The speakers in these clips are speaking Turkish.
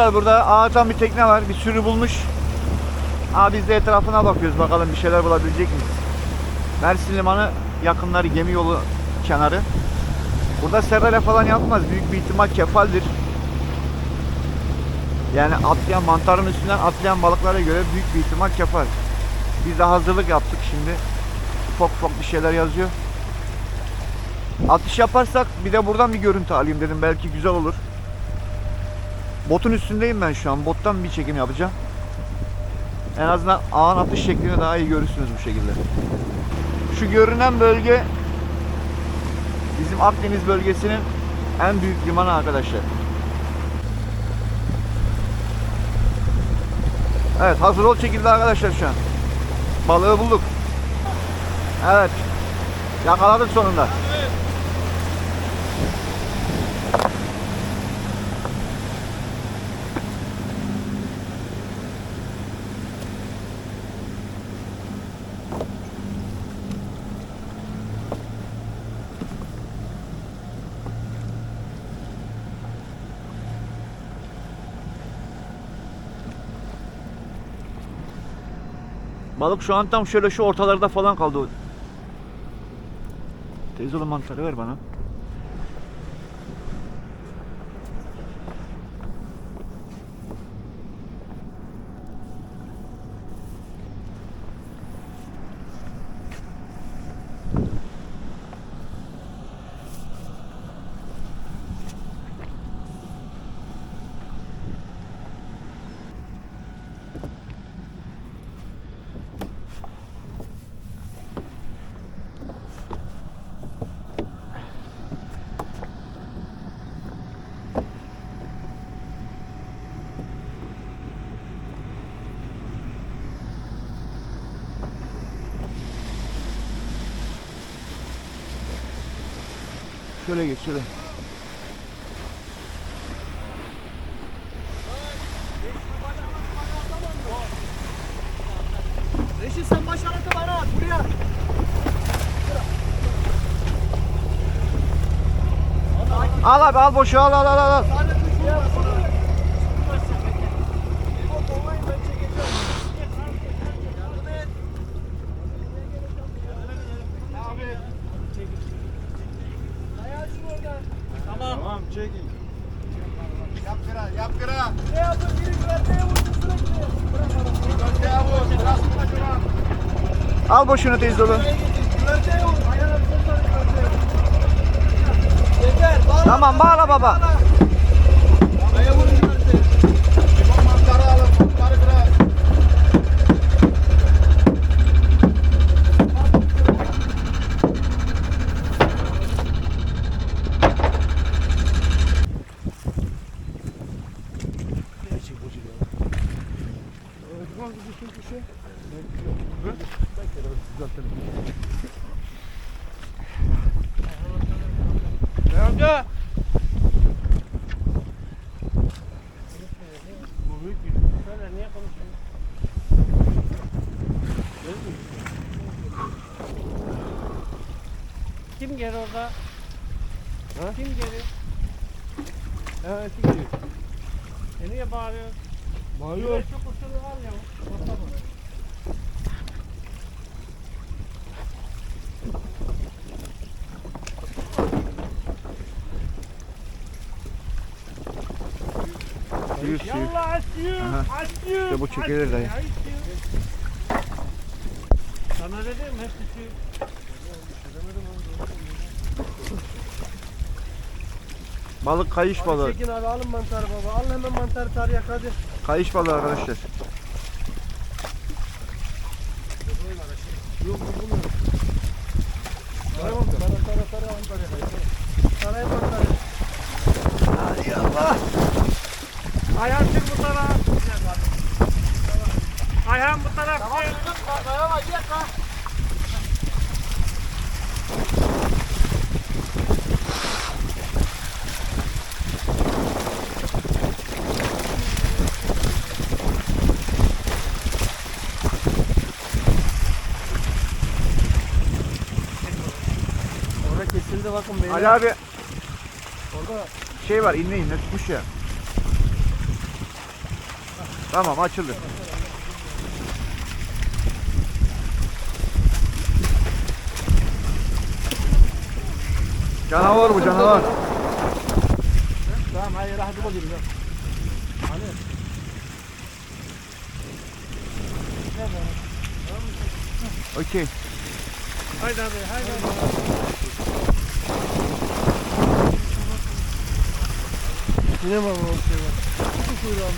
Dostlar burada ağaçtan bir tekne var. Bir sürü bulmuş. Abi biz de etrafına bakıyoruz. Bakalım bir şeyler bulabilecek miyiz? Mersin Limanı yakınları gemi yolu kenarı. Burada serrale falan yapmaz. Büyük bir ihtimal kefaldir. Yani atlayan mantarın üstünden atlayan balıklara göre büyük bir ihtimal kefal. Biz de hazırlık yaptık şimdi. Ufak ufak bir şeyler yazıyor. Atış yaparsak bir de buradan bir görüntü alayım dedim. Belki güzel olur. Botun üstündeyim ben şu an. Bottan bir çekim yapacağım. En azından ağın atış şeklini daha iyi görürsünüz bu şekilde. Şu görünen bölge bizim Akdeniz bölgesinin en büyük limanı arkadaşlar. Evet hazır ol çekildi arkadaşlar şu an. Balığı bulduk. Evet. Yakaladık sonunda. Balık şu an tam şöyle şu ortalarda falan kaldı. Teyze oğlum mantarı ver bana. Şöyle geç şöyle. Reşit sen baş aratı bana at buraya. Al abi al boşu al al al al. Çekin. Yap kıra, yap kıra. Ne yapın? Biri güverteye vursun sürekli. Güverteye vur, kıra şuna. Al boşunu teyze oğlum. Güverteye vur. Yeter. Bağla. Tamam bağla baba. Ayağı vurun güverteye. Limon mantarı alın, mantarı kıra. Amca. Söyle niye konuşuyorsun? Kim geri orada? Kim geri? Evet, şimdi. E niye bağırıyorsun? Bağırıyor. Şu kusuru var ya. Suyu suyu. Yallah açıyor, Aha. İşte bu çekilir dayı. Sana dedim hep suyu. Balık kayış balığı. Çekin abi alın mantarı baba. Al hemen mantarı tarayak hadi. Kayış balığı arkadaşlar. Hadi Allah. Ayhan çık bu tarafa. Ayhan bu taraf. Tamam çık. Dayanma gel ha. Orada kesildi bakın beyler. Ali abi Orada şey var inne inne tutmuş ya. Tamam açıldı. Canavar bu canavar. Tamam hayır hadi bulayım ya. Hani? Okey. Haydi abi haydi abi. Yine mi o şey var?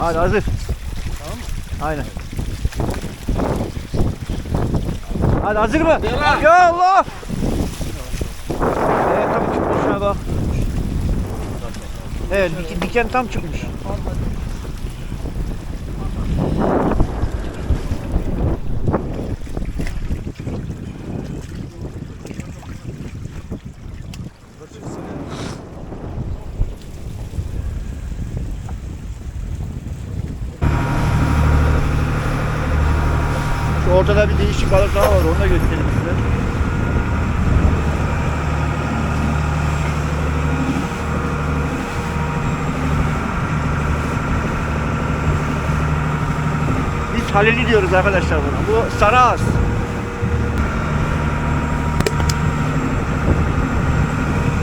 Hadi hazır. Tamam mı? Aynen. Hadi hazır mı? Ya Allah! Evet tam çıkmış şuna bak. Evet dik- diken tam çıkmış. Şu ortada bir değişik balık daha var onu da göstereyim size. Biz haleli diyoruz arkadaşlar buna. Bu sarı ağız.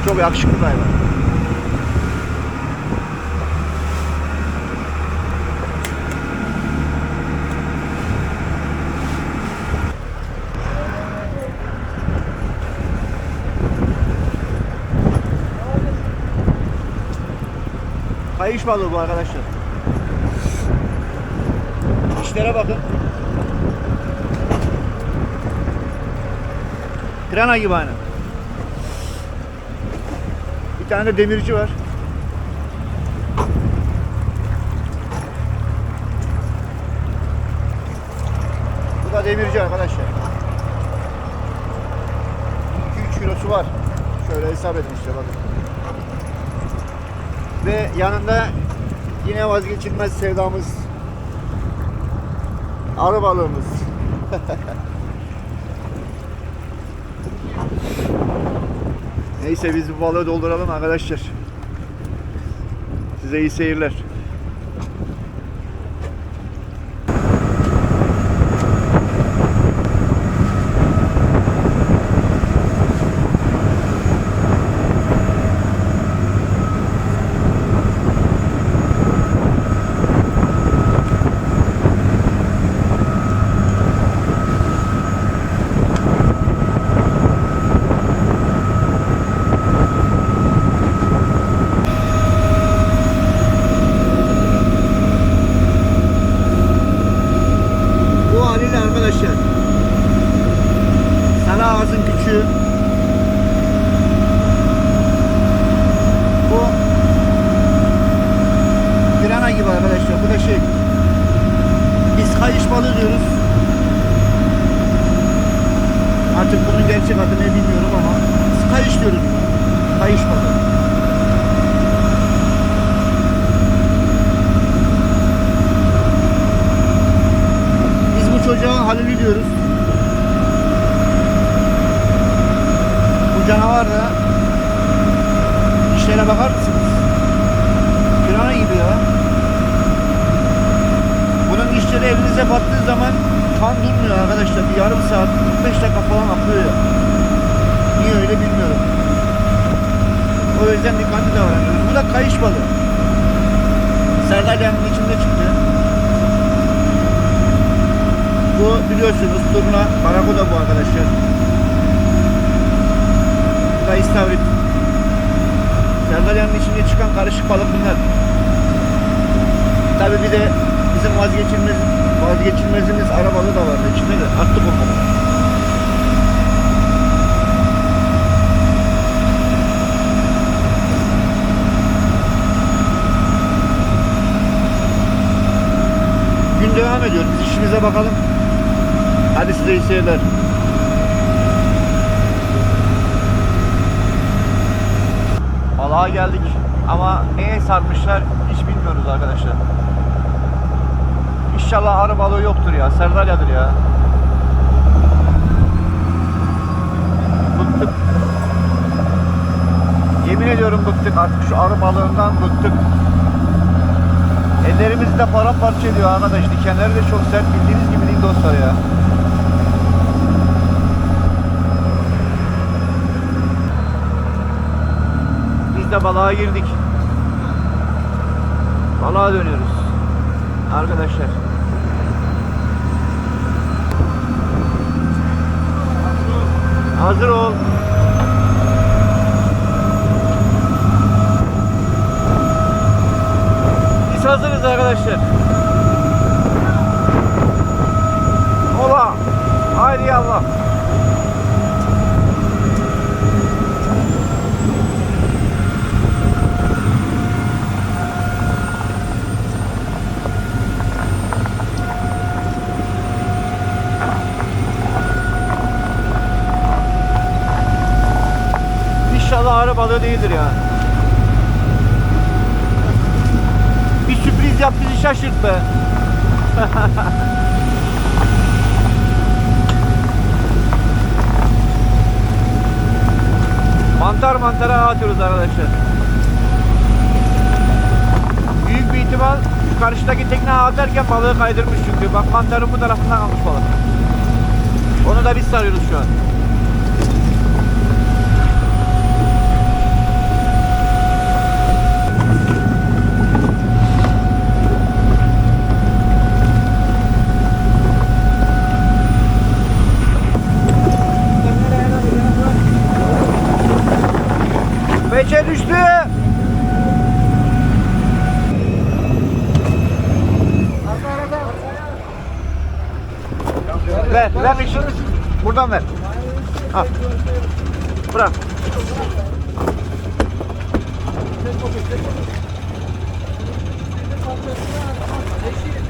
Çok yakışıklı bir hayvan. Kayış balığı bu arkadaşlar. İşlere bakın. Pirana gibi aynı. Bir tane de demirci var. Bu da demirci arkadaşlar. 2-3 kilosu var. Şöyle hesap edin işte bakın. Ve yanında yine vazgeçilmez sevdamız arı. Neyse biz bu balığı dolduralım arkadaşlar. Size iyi seyirler. gidiyoruz. Bu biliyorsunuz turna barakuda bu arkadaşlar. Bu da istavrit. Sardalyanın içinde çıkan karışık balık bunlar. Tabi bir de bizim vazgeçilmez vazgeçilmezimiz arabalı da vardı içinde de attık onları. Devam ediyor. Biz işimize bakalım. Hadi size iyi seyirler. Balığa geldik ama neye sarmışlar hiç bilmiyoruz arkadaşlar. İnşallah arı balığı yoktur ya. Serdalyadır ya. Bıktık. Yemin ediyorum bıktık artık şu arı balığından bıktık. Ellerimizi de paramparça ediyor arkadaş. Dikenleri de çok sert bildiğiniz gibi değil dostlar ya. De balığa girdik. Balığa dönüyoruz. Arkadaşlar. Hazır ol. Biz hazırız arkadaşlar. Ola. Haydi Allah. İnşallah değildir ya. Bir sürpriz yap bizi şaşırt be. mantar mantara atıyoruz arkadaşlar. Büyük bir ihtimal karşıdaki tekne atarken balığı kaydırmış çünkü. Bak mantarın bu tarafından kalmış balık. Onu da biz sarıyoruz şu an. Düştü. Ver, ver şey. Buradan ver. Al. Bırak. Baba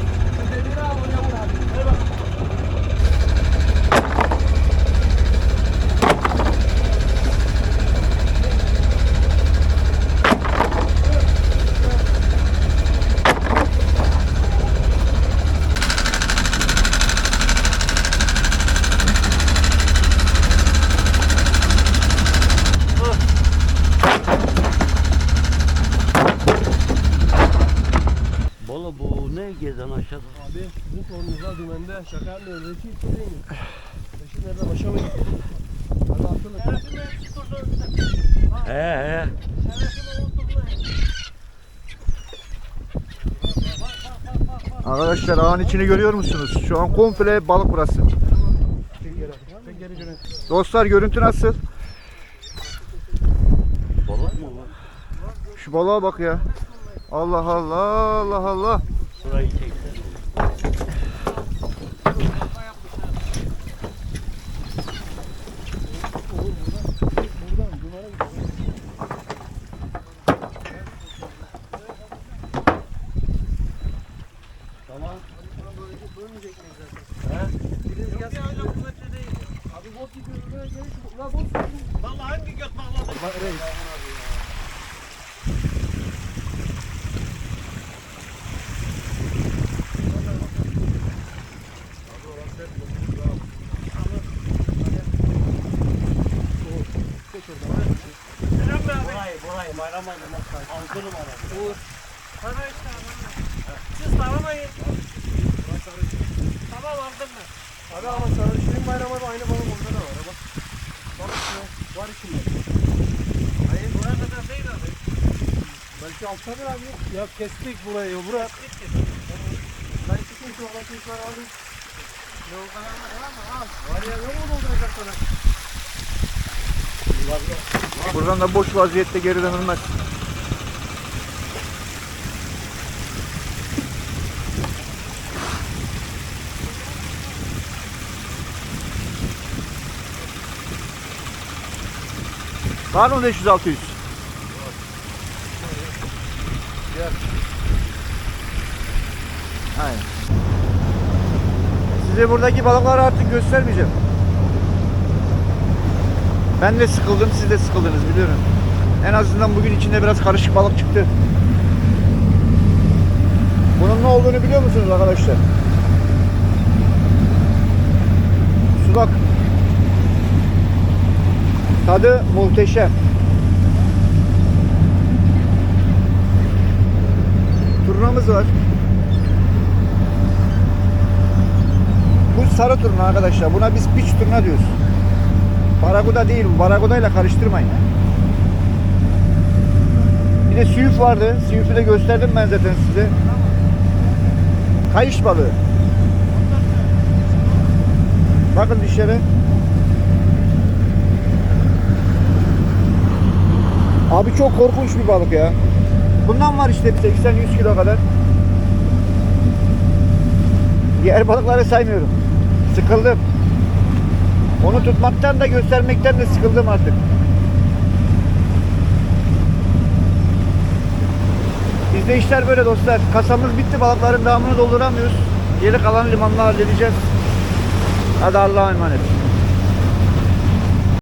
gezen aşağıda? Abi sizin sorunuzda dümende şaka yapmıyorum. Reçi hiç değil mi? Reçi nerede başa mı gitti? Hadi atılın. He he. Arkadaşlar ağın içini görüyor musunuz? Şu an komple balık burası. Dostlar görüntü nasıl? Balık mı var? Şu balığa bak ya. Allah Allah Allah Allah. Burayı çeksen. Buradan dumara gidiyor. Tamam. Bölmeyecek miyiz zaten? Biriniz gelsin. Abi bot gidiyor. Böyle geliş. Ulan bot gidiyor. Vallahi hangi göt bağladı? Bak reis. Burayı burayı bayram adına aldırım arabı. Siz taramayın. Tamam aldım ben. Abi ama sarışın bayramı aynı balık orada da var. ha Bak. Bak işte var içinde. Hayır buraya kadar değil abi. Belki alttadır abi. Ya kestik burayı bırak. Ben çıkayım şu olan kuşları alayım. Ne o kadar var mı? Al. Var ya ne oldu dolduracak sana? Buradan da boş vaziyette geri dönülmez. Var mı 500 600? Aynen. Size buradaki balıkları artık göstermeyeceğim. Ben de sıkıldım, siz de sıkıldınız biliyorum. En azından bugün içinde biraz karışık balık çıktı. Bunun ne olduğunu biliyor musunuz arkadaşlar? Sudak. Tadı muhteşem. Turnamız var. Sarı turna arkadaşlar. Buna biz piç turna diyoruz. Barakuda değil bu. Barakudayla karıştırmayın. Bir de suyuf vardı. Suyufu da gösterdim ben zaten size. Kayış balığı. Bakın dışarı. Abi çok korkunç bir balık ya. Bundan var işte bir 80-100 kilo kadar. Diğer balıkları saymıyorum. Sıkıldım. Onu tutmaktan da göstermekten de sıkıldım artık. Bizde işler böyle dostlar. Kasamız bitti. Balıkların devamını dolduramıyoruz. Geri kalan limanla halledeceğiz. Hadi Allah'a emanet.